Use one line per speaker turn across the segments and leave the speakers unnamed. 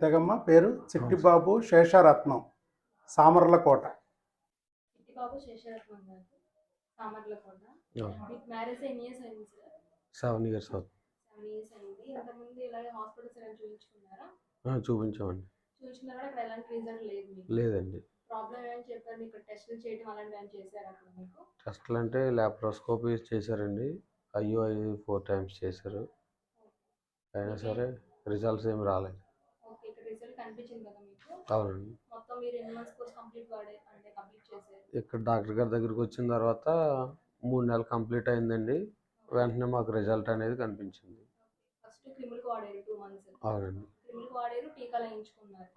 తెగమ్మ పేరు చిట్టిబాబు శేషరత్నం సామర్లకోట.
చిట్టిబాబు శేషరత్నం గారు సామర్లకొండ మీకు మ్యారేజ్ ఎన్ని ఇయర్స్ అయింది సార్?
సెవెన్ ఇయర్స్ చూపించామండి. లేదండి.
టెస్టులు
అంటే ల్యాప్రోస్కోపీ చేశారండి. అయ్యో అయ్యి ఫోర్ టైమ్స్ చేశారు. అయినా సరే రిజల్ట్స్ ఏమి రాలేదు.
కనిపించింది కదా మీకు?
అవునండి.
మొత్తం మీరు ఎన్ని మంత్స్ కోర్స్ కంప్లీట్ వాడే అంటే కంప్లీట్ చేశారు?
ఇక్కడ డాక్టర్ గారి దగ్గరికి వచ్చిన తర్వాత మూడు నెలలు కంప్లీట్ అయిందండి. వెంటనే మాకు రిజల్ట్ అనేది కనిపించింది.
ఫస్ట్ క్రిములకు వాడారు టూ మంత్స్.
అవునండి.
క్రిములకు వాడారు టీకాలు వేయించుకున్నారు.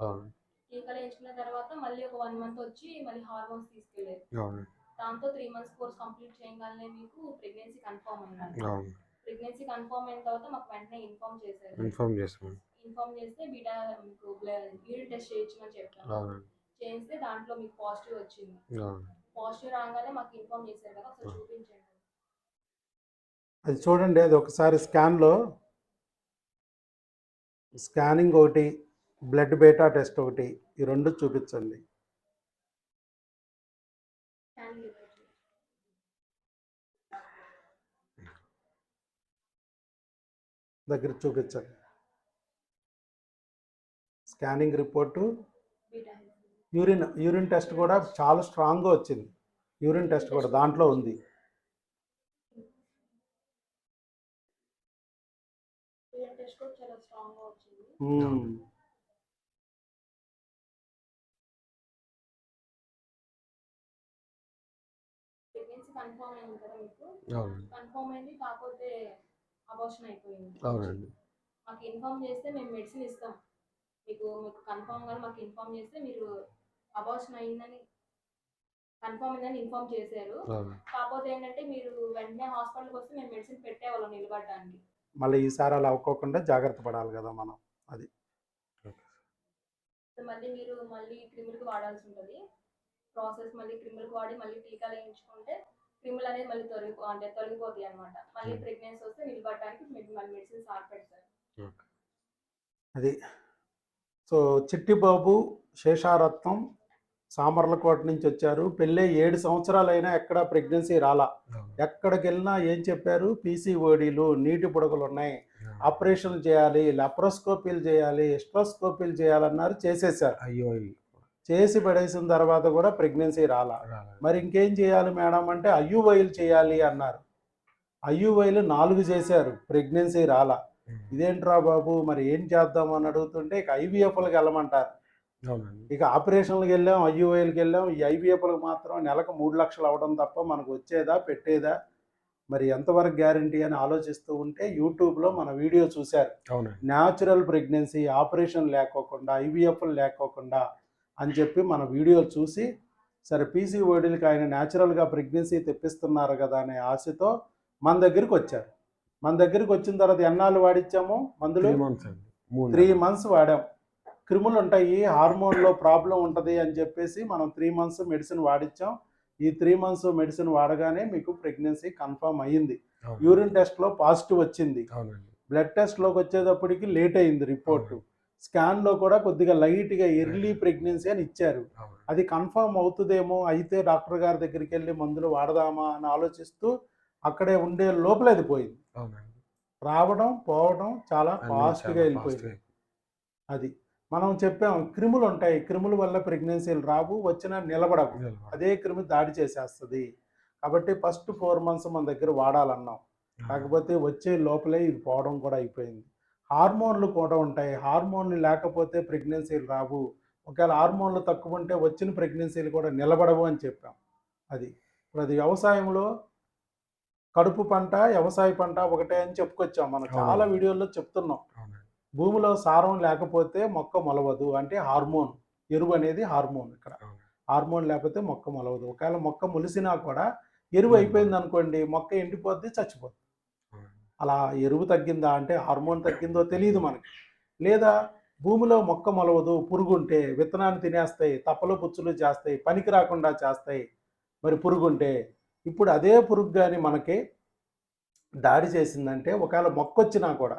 టీకాలు వేయించుకున్న తర్వాత మళ్ళీ ఒక వన్ మంత్ వచ్చి మళ్ళీ హార్మోన్స్ తీసుకెళ్ళారు
అవునండి.
దాంతో త్రీ మంత్స్ కోర్స్ కంప్లీట్ చేయగానే మీకు ప్రెగ్నెన్సీ కన్ఫర్మ్ అయింది
అవును.
ప్రెగ్నెన్సీ కన్ఫర్మ్ అయిన తర్వాత మాకు వెంటనే ఇన్ఫార్మ్ చేశారు.
ఇన్ఫామ్ చేసామండి
ఇన్ఫార్మ్ చేస్తే బీటా మీకు యూరిన్ టెస్ట్ చేయించమని చెప్పాను చేస్తే దాంట్లో మీకు పాజిటివ్ వచ్చింది. పాజిటివ్ రాగానే మాకు ఇన్ఫార్మ్ చేశారు కదా ఒకసారి చూపించండి.
అది చూడండి అది ఒకసారి స్కాన్లో స్కానింగ్ ఒకటి బ్లడ్ బేటా టెస్ట్ ఒకటి ఈ రెండు చూపించండి. దగ్గర చూపించండి. Scanning report. Urine urine test కూడా చాలా స్ట్రాంగ్గా వచ్చింది. యూరిన్ టెస్ట్ కూడా దాంట్లో ఉంది.
యూరిన్ టెస్ట్ కూడా చాలా స్ట్రాంగ్గా వచ్చింది.
మ్మ్.
ప్రెగ్నెన్సీ కన్ఫర్మ్ అయింది కదా మీకు?
అవునండి.
కన్ఫర్మ్ అయింది కాకపోతే అబార్షన్ అయిపోయింది.
అవునండి.
మాకు ఇన్ఫార్మ్ చేస్తే మేము మెడిసిన్ ఇస్తాం. మీకు మీకు కన్ఫామ్గా మాకు ఇన్ఫార్మ్ చేస్తే మీరు అబార్షన్ అయిందని కన్ఫామ్ అయిందని ఇన్ఫార్మ్ చేశారు. కాకపోతే ఏంటంటే మీరు వెంటనే హాస్పిటల్కి వస్తే మేము మెడిసిన్ పెట్టేవాళ్ళం నిలబడడానికి.
మళ్ళీ ఈసారి అలా అవ్వకోకుండా జాగ్రత్త పడాలి కదా మనం
మళ్ళీ మీరు మళ్ళీ క్రిములకు వాడాల్సి ఉంటుంది. ప్రాసెస్ మళ్ళీ క్రిములకు వాడి మళ్ళీ టీకాలు వేయించుకుంటే క్రిములు అనేది మళ్ళీ తొలగి అంటే తొలగిపోతాయి అనమాట మళ్ళీ
Hmm.
ప్రెగ్నెన్సీ వస్తే నిలబడడానికి మళ్ళీ మెడిసిన్స్ ఆర్ పెడతారు.
అది సో చిట్టిబాబు శేషారత్నం సామర్లకోట నుంచి వచ్చారు. పెళ్ళే ఏడు సంవత్సరాలైనా ఎక్కడ ప్రెగ్నెన్సీ రాలా. ఎక్కడికి వెళ్ళినా ఏం చెప్పారు? పీసీఓడీలు నీటి బుడగలు ఉన్నాయి. ఆపరేషన్లు చేయాలి లెప్రోస్కోపీలు చేయాలి ఎస్ట్రోస్కోపీలు చేయాలన్నారు చేసేసారు
అయ్యో
చేసి పడేసిన తర్వాత కూడా ప్రెగ్నెన్సీ రాలా. మరి ఇంకేం చేయాలి మేడం అంటే ఐయువైలు చేయాలి అన్నారు. ఐయువైలు నాలుగు చేశారు. ప్రెగ్నెన్సీ రాలా. ఇదేంట్రా బాబు మరి ఏం చేద్దాం అని అడుగుతుంటే ఇక ఐవీఎఫ్లకు వెళ్ళమంటారు. ఇక ఆపరేషన్లకు వెళ్ళాం ఐయుఐలకి వెళ్ళాం ఈ ఐవీఎఫ్లకు మాత్రం నెలకు మూడు లక్షలు అవడం తప్ప మనకు వచ్చేదా పెట్టేదా? మరి ఎంతవరకు గ్యారంటీ అని ఆలోచిస్తూ ఉంటే యూట్యూబ్లో మన వీడియో చూశారు. న్యాచురల్ ప్రెగ్నెన్సీ ఆపరేషన్ లేకోకుండా ఐవీఎఫ్లు లేకోకుండా అని చెప్పి మన వీడియో చూసి సరే పీసీఓడీలకి ఆయన న్యాచురల్గా ప్రెగ్నెన్సీ తెప్పిస్తున్నారు కదా అనే ఆశతో మన దగ్గరికి వచ్చారు. మన దగ్గరికి వచ్చిన తర్వాత ఎన్నాళ్ళు వాడిచ్చాము మందులు?
త్రీ మంత్స్
వాడాం. క్రిములు ఉంటాయి హార్మోన్లో ప్రాబ్లం ఉంటుంది అని చెప్పేసి మనం త్రీ మంత్స్ మెడిసిన్ వాడిచ్చాం. ఈ త్రీ మంత్స్ మెడిసిన్ వాడగానే మీకు ప్రెగ్నెన్సీ కన్ఫర్మ్ అయ్యింది. యూరిన్ టెస్ట్లో పాజిటివ్ వచ్చింది. బ్లడ్ టెస్ట్లోకి వచ్చేటప్పటికి లేట్ అయింది రిపోర్టు స్కాన్లో కూడా కొద్దిగా లైట్గా ఎర్లీ ప్రెగ్నెన్సీ అని ఇచ్చారు. అది కన్ఫర్మ్ అవుతుందేమో అయితే డాక్టర్ గారి దగ్గరికి వెళ్ళి మందులు వాడదామా అని ఆలోచిస్తూ అక్కడే ఉండే లోపల అది పోయింది.
అవునండి.
రావడం పోవడం చాలా ఫాస్ట్గా వెళ్ళిపోయింది. అది మనం చెప్పాం క్రిములు ఉంటాయి క్రిముల వల్ల ప్రెగ్నెన్సీలు రావు వచ్చినా నిలబడవు. అదే క్రిమి దాడి చేసేస్తుంది. కాబట్టి ఫస్ట్ ఫోర్ మంత్స్ మన దగ్గర వాడాలన్నాం. కాకపోతే వచ్చే లోపలే ఇది పోవడం కూడా అయిపోయింది. హార్మోన్లు కూడా ఉంటాయి. హార్మోన్లు లేకపోతే ప్రెగ్నెన్సీలు రావు. ఒకవేళ హార్మోన్లు తక్కువ ఉంటే వచ్చిన ప్రెగ్నెన్సీలు కూడా నిలబడవు అని చెప్పాం. అది. ఇప్పుడు అది వ్యవసాయంలో కడుపు పంట వ్యవసాయ పంట ఒకటే అని చెప్పుకొచ్చాం. మనం చాలా. వీడియోల్లో చెప్తున్నాం. భూమిలో సారం లేకపోతే మొక్క మొలవదు అంటే హార్మోన్ ఎరువు అనేది హార్మోన్ ఇక్కడ. హార్మోన్ లేకపోతే మొక్క మొలవదు. ఒకవేళ మొక్క మొలిసినా కూడా ఎరువు అయిపోయింది అనుకోండి మొక్క ఎండిపోద్ది చచ్చిపోద్ది. అలా ఎరువు తగ్గిందా అంటే హార్మోన్ తగ్గిందో తెలియదు మనకి. లేదా భూమిలో మొక్క మొలవదు పురుగు ఉంటే విత్తనాన్ని తినేస్తాయి తప్పలు పుచ్చులు చేస్తాయి పనికి రాకుండా చేస్తాయి. మరి పురుగు ఉంటే ఇప్పుడు అదే పురుగు కానీ మనకి దాడి చేసిందంటే ఒకవేళ మొక్క వచ్చినా కూడా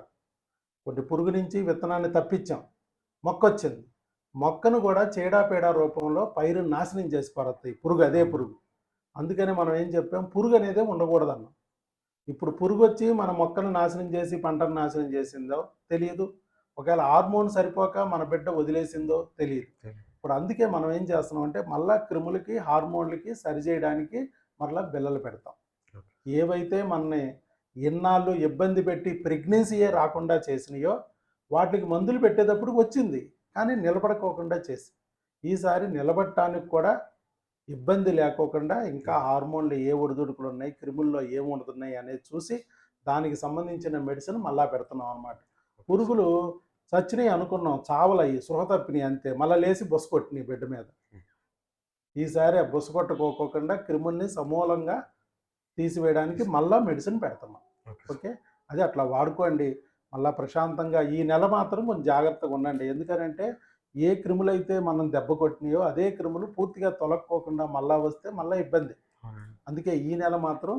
కొన్ని పురుగు నుంచి విత్తనాన్ని తప్పించాం మొక్క వచ్చింది మొక్కను కూడా చీడాపీడ రూపంలో పైరు నాశనం చేసి పారుతాయి పురుగు అదే పురుగు. అందుకని మనం ఏం చెప్పాం? పురుగు అనేది ఉండకూడదన్నాం. ఇప్పుడు పురుగు వచ్చి మన మొక్కను నాశనం చేసి పంటను నాశనం చేసిందో తెలియదు. ఒకవేళ హార్మోన్ సరిపోక మన బిడ్డ వదిలేసిందో తెలియదు.
తెలియదు.
ఇప్పుడు అందుకే మనం ఏం చేస్తున్నాం అంటే మళ్ళా క్రిములకి హార్మోన్లకి సరిచేయడానికి మళ్ళా బిల్లలు పెడతాం. ఏవైతే మనని ఎన్నాళ్ళు ఇబ్బంది పెట్టి ప్రెగ్నెన్సీయే రాకుండా చేసినాయో వాటికి మందులు పెట్టేటప్పుడు వచ్చింది. కానీ నిలబడుకోకుండా చేసి ఈసారి నిలబడటానికి కూడా ఇబ్బంది లేకోకుండా ఇంకా హార్మోన్లు ఏ ఒడిదుడుకులు ఉన్నాయి క్రిముల్లో ఏం ఉంటున్నాయి అనేది చూసి దానికి సంబంధించిన మెడిసిన్ మళ్ళా పెడుతున్నాం అన్నమాట. పురుగులు చచ్చినాయి అనుకున్నాం చావలయ్యి సృహ తప్పినాయి అంతే. మళ్ళీ లేచి బొస కొట్టినాయి బిడ్డ మీద. ఈసారి ఆ బొస కొట్టుకోకుండా క్రిముల్ని సమూలంగా తీసివేయడానికి మళ్ళా మెడిసిన్ పెడుతున్నాం ఓకే అది అట్లా వాడుకోండి. మళ్ళా ప్రశాంతంగా ఈ నెల మాత్రం కొంచెం జాగ్రత్తగా ఉండండి. ఎందుకనంటే ఏ క్రిములు అయితే మనం దెబ్బ కొట్టినాయో అదే క్రిములు పూర్తిగా తొలక్కోకుండా మళ్ళా వస్తే మళ్ళీ ఇబ్బంది. అందుకే ఈ నెల మాత్రం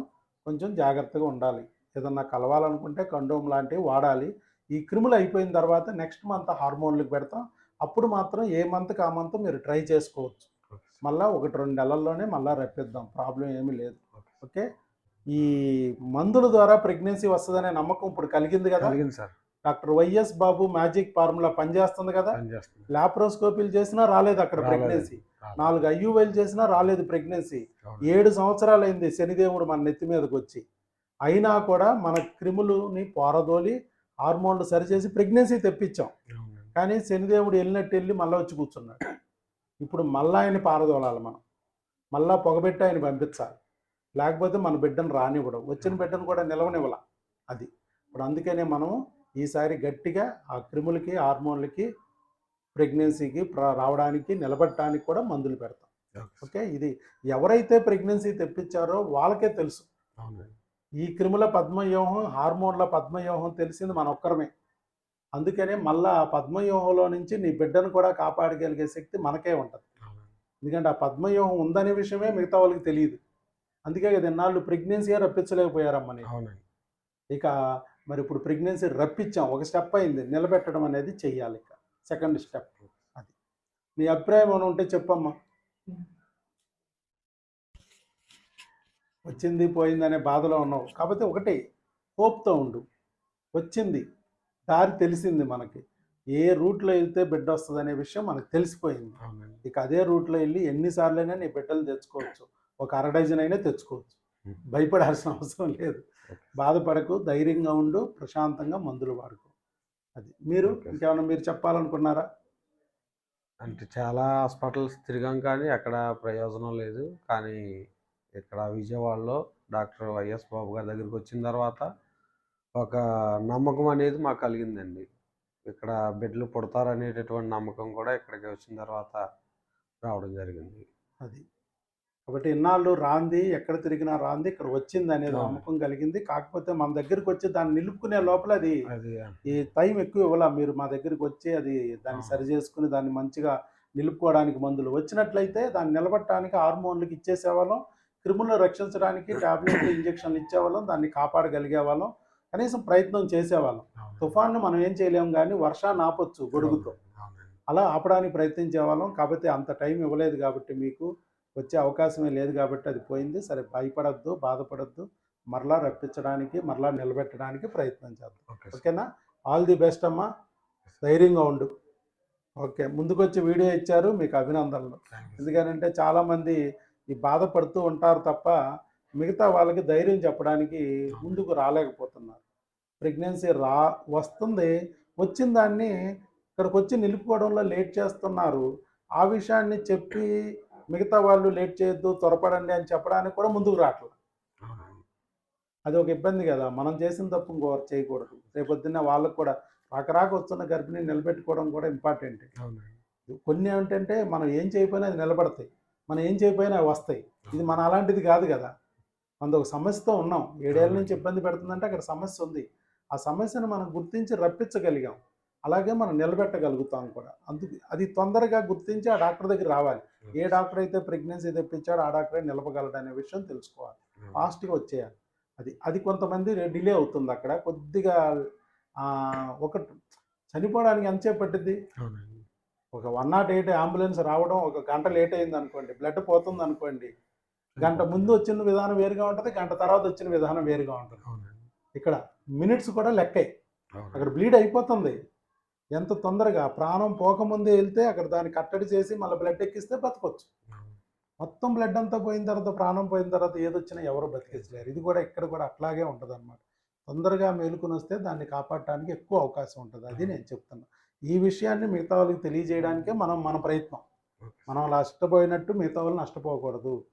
కొంచెం జాగ్రత్తగా ఉండాలి. ఏదన్నా కలవాలనుకుంటే కండోమ్ లాంటివి వాడాలి. ఈ క్రిములు అయిపోయిన తర్వాత నెక్స్ట్ మంత్ హార్మోన్లకు పెడతాం. అప్పుడు మాత్రం ఏ మంత్కి ఆ మంత్ మీరు ట్రై చేసుకోవచ్చు. మళ్ళీ ఒకటి రెండు నెలల్లోనే మళ్ళీ రప్పిద్దాం. ప్రాబ్లం ఏమీ లేదు. ఓకే. ఈ మందుల ద్వారా ప్రెగ్నెన్సీ వస్తుందనే నమ్మకం ఇప్పుడు కలిగింది కదా?
కలిగింది sir.
Doctor Y S Babu magic formula పనిచేస్తుంది కదా? లాప్రోస్కోపీలు చేసినా రాలేదు అక్కడ. ప్రెగ్నెన్సీ నాలుగు ఐయువైలు చేసినా రాలేదు ప్రెగ్నెన్సీ ఏడు సంవత్సరాలు అయింది శనిదేవుడు మన నెత్తి మీదకి వచ్చి. అయినా కూడా మన క్రిములని పోరదోలి హార్మోన్లు సరిచేసి ప్రెగ్నెన్సీ తెప్పించాం. కానీ శనిదేవుడు వెళ్ళినట్టు వెళ్ళి మళ్ళీ వచ్చి కూర్చున్నాడు. ఇప్పుడు మళ్ళా ఆయన పారదోలాలి మనం. మళ్ళా పొగబెట్టి ఆయన పంపించాలి. లేకపోతే మన బిడ్డను రానివ్వడం. వచ్చిన బిడ్డను కూడా నిలవనివ్వాల అది. ఇప్పుడు అందుకనే మనం ఈసారి గట్టిగా ఆ క్రిములకి హార్మోన్లకి ప్రెగ్నెన్సీకి ప్ర- రావడానికి నిలబడటానికి కూడా మందులు పెడతాం. ఓకే? ఇది ఎవరైతే ప్రెగ్నెన్సీ తెప్పించారో వాళ్ళకే తెలుసు. ఈ క్రిముల పద్మవ్యూహం హార్మోన్ల పద్మవ్యూహం తెలిసింది మన ఒక్కరమే. అందుకనే మళ్ళా ఆ పద్మవ్యూహంలో నుంచి నీ బిడ్డను కూడా కాపాడగలిగే శక్తి మనకే ఉంటుంది. ఎందుకంటే ఆ పద్మవ్యూహం ఉందనే విషయమే మిగతా వాళ్ళకి తెలియదు. అందుకే కదా ఇన్నాళ్ళు ప్రెగ్నెన్సీ రప్పించలేకపోయారమ్మని ఇక మరి ఇప్పుడు ప్రెగ్నెన్సీ రప్పించాం. ఒక స్టెప్ అయింది. నిలబెట్టడం అనేది చెయ్యాలి ఇక. సెకండ్ స్టెప్ అది. నీ అభిప్రాయం ఏమైనా ఉంటే చెప్పమ్మా. వచ్చింది పోయిందనే బాధలో ఉన్నావు. కాకపోతే ఒకటి హోప్తో ఉండు. వచ్చింది. దారి తెలిసింది మనకి. ఏ రూట్లో వెళ్తే బిడ్డ వస్తుంది అనే విషయం మనకు తెలిసిపోయింది. ఇక అదే రూట్లో వెళ్ళి ఎన్నిసార్లైనా నీ బిడ్డలు తెచ్చుకోవచ్చు. ఒక అర డజన్ అయినా తెచ్చుకోవచ్చు. భయపడాల్సిన అవసరం లేదు. బాధపడకు ధైర్యంగా ఉండు ప్రశాంతంగా మందులు వాడుకో. అది. మీరు. ఇంకేమైనా మీరు చెప్పాలనుకున్నారా?
అంటే చాలా హాస్పిటల్స్ తిరిగాం కానీ ఎక్కడ ప్రయోజనం లేదు. కానీ ఇక్కడ విజయవాడలో డాక్టర్ వైఎస్ బాబు గారి దగ్గరికి వచ్చిన తర్వాత ఒక నమ్మకం అనేది మాకు కలిగిందండి. ఇక్కడ బిడ్డలు పుడతారనేటటువంటి నమ్మకం కూడా ఇక్కడికి వచ్చిన తర్వాత రావడం జరిగింది.
అది. కాబట్టి ఇన్నాళ్ళు రాంది ఎక్కడ తిరిగినా రాంది ఇక్కడ వచ్చింది అనేది. నమ్మకం కలిగింది. కాకపోతే మన దగ్గరికి వచ్చి దాన్ని నిలుపుకునే లోపల అది ఈ టైం ఎక్కువ ఇవ్వాల. మీరు మా దగ్గరికి వచ్చి అది దాన్ని. సరి చేసుకుని దాన్ని మంచిగా నిలుపుకోవడానికి మందులు వచ్చినట్లయితే దాన్ని నిలబెట్టడానికి హార్మోన్లకు ఇచ్చేసేవాళ్ళం క్రిములను రక్షించడానికి టాబ్లెట్లు ఇంజక్షన్లు ఇచ్చేవాళ్ళం దాన్ని కాపాడగలిగే వాళ్ళం కనీసం ప్రయత్నం చేసేవాళ్ళం. తుఫాన్ను మనం ఏం చేయలేము కానీ వర్షాన్ని ఆపొచ్చు గొడుగుతో. అలా ఆపడానికి ప్రయత్నించేవాళ్ళం. కాబట్టి అంత టైం ఇవ్వలేదు కాబట్టి మీకు వచ్చే అవకాశమే లేదు కాబట్టి అది పోయింది. సరే భయపడద్దు బాధపడద్దు. మరలా రప్పించడానికి మరలా నిలబెట్టడానికి ప్రయత్నం చేద్దాం. ఓకేనా? ఆల్ ది బెస్ట్ అమ్మా. ధైర్యంగా ఉండు. ఓకే ముందుకొచ్చి వీడియో ఇచ్చారు మీకు అభినందనలు. ఎందుకనంటే చాలామంది ఈ బాధపడుతూ ఉంటారు తప్ప మిగతా వాళ్ళకి ధైర్యం చెప్పడానికి ముందుకు రాలేకపోతున్నారు. ప్రెగ్నెన్సీ రా వస్తుంది. వచ్చిన దాన్ని ఇక్కడికి వచ్చి నిలుపుకోవడంలో లేట్ చేస్తున్నారు. ఆ విషయాన్ని చెప్పి మిగతా వాళ్ళు లేట్ చేయొద్దు త్వరపడండి అని చెప్పడానికి కూడా ముందుకు రావట్లేదు. అది ఒక ఇబ్బంది కదా. మనం చేసిన తప్పు ఇంకోరు చేయకూడదు. రేపొద్దున్న వాళ్ళకు కూడా రాకరాక వస్తున్న గర్భిణి నిలబెట్టుకోవడం కూడా ఇంపార్టెంట్ కొన్ని ఏంటంటే మనం ఏం చేయకపోయినా అది నిలబడతాయి. మనం ఏం చేయకపోయినా అవి వస్తాయి. ఇది మన అలాంటిది కాదు కదా. మనది ఒక సమస్యతో ఉన్నాం. ఏడేళ్ళ నుంచి ఇబ్బంది పెడుతుందంటే అక్కడ సమస్య ఉంది. ఆ సమస్యను మనం గుర్తించి రప్పించగలిగాం. అలాగే మనం నిలబెట్టగలుగుతాం కూడా. అందుకు అది తొందరగా గుర్తించి ఆ డాక్టర్ దగ్గర రావాలి. ఏ డాక్టర్ అయితే ప్రెగ్నెన్సీ తెప్పించాడో ఆ డాక్టరే నిలపగలడు అనే విషయం తెలుసుకోవాలి. ఫాస్ట్గా వచ్చేయాలి. అది అది కొంతమంది డిలే అవుతుంది అక్కడ. కొద్దిగా ఒక చనిపోవడానికి ఎంతసేపు పట్టింది ఒక వన్ నాట్ ఎయిట్ అంబులెన్స్ రావడం ఒక గంట లేట్ అయింది అనుకోండి బ్లడ్ పోతుంది అనుకోండి గంట ముందు వచ్చిన విధానం వేరుగా ఉంటుంది గంట తర్వాత వచ్చిన విధానం వేరుగా ఉంటుంది. ఇక్కడ మినిట్స్ కూడా లెక్కే. అక్కడ బ్లీడ్ అయిపోతుంది. ఎంత తొందరగా ప్రాణం పోకముందే వెళ్తే అక్కడ దాన్ని కట్టడి చేసి మళ్ళీ బ్లడ్ ఎక్కిస్తే బతకొచ్చు. మొత్తం బ్లడ్ అంతా పోయిన తర్వాత ప్రాణం పోయిన తర్వాత ఏదొచ్చినా ఎవరు బతికించలేరు. ఇది కూడా ఇక్కడ కూడా అట్లాగే ఉంటుంది అనమాట తొందరగా మేలుకుని వస్తే దాన్ని కాపాడటానికి ఎక్కువ అవకాశం ఉంటుంది. అది నేను చెప్తున్నా. ఈ విషయాన్ని మిగతా వాళ్ళకి తెలియజేయడానికే మనం మన ప్రయత్నం. మనం అలా నష్టపోయినట్టు మిగతా వాళ్ళు నష్టపోకూడదు.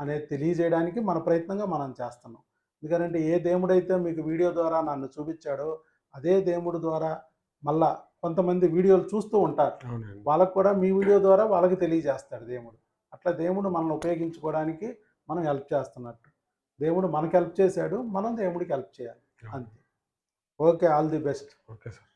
అనేది తెలియజేయడానికి మన ప్రయత్నంగా మనం చేస్తున్నాం. ఎందుకంటే ఏ దేవుడైతే మీకు వీడియో ద్వారా నన్ను చూపించాడో అదే దేవుడి ద్వారా మళ్ళా కొంతమంది వీడియోలు చూస్తూ ఉంటారు. వాళ్ళకు కూడా మీ వీడియో ద్వారా వాళ్ళకి తెలియజేస్తాడు దేవుడు. అట్లా దేవుడు మనల్ని ఉపయోగించుకోవడానికి మనం హెల్ప్ చేస్తున్నట్టు. దేవుడు మనకి హెల్ప్ చేశాడు మనం దేవుడికి హెల్ప్ చేయాలి. అంతే. Okay all the best.
Okay sir.